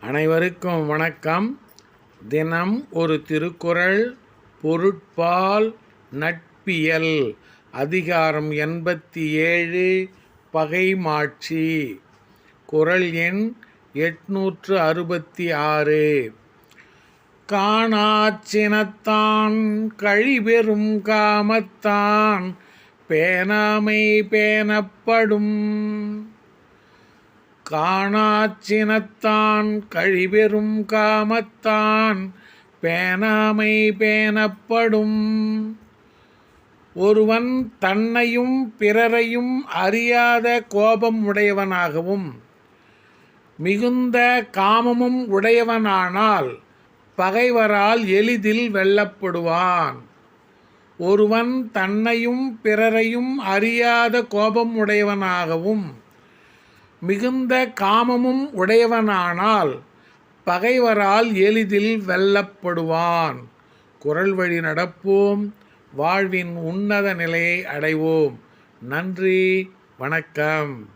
அனைவருக்கும் வணக்கம். தினம் ஒரு திருக்குறள் பொருட்பால் நட்பியல் அதிகாரம் எண்பத்தி ஏழு பகைமாட்சி குறள் எண் எட்நூற்று அறுபத்தி ஆறு. காணாச்சினத்தான் கழிபெறும் காமத்தான் பேணாமை பேணப்படும். காணாச்சினத்தான் கழிபெறும் காமத்தான் பேணாமை பேணப்படும். ஒருவன் தன்னையும் பிறரையும் அறியாத கோபம் உடையவனாகவும் மிகுந்த காமமும் உடையவனானால் பகைவரால் எளிதில் வெல்லப்படுவான். ஒருவன் தன்னையும் பிறரையும் அறியாத கோபம் உடையவனாகவும் மிகுந்த காமமும் உடையவனானால் பகைவரால் எளிதில் வெல்லப்படுவான். குரல் வழி நடப்போம். வாழ்வின் உன்னத நிலையை அடைவோம். நன்றி. வணக்கம்.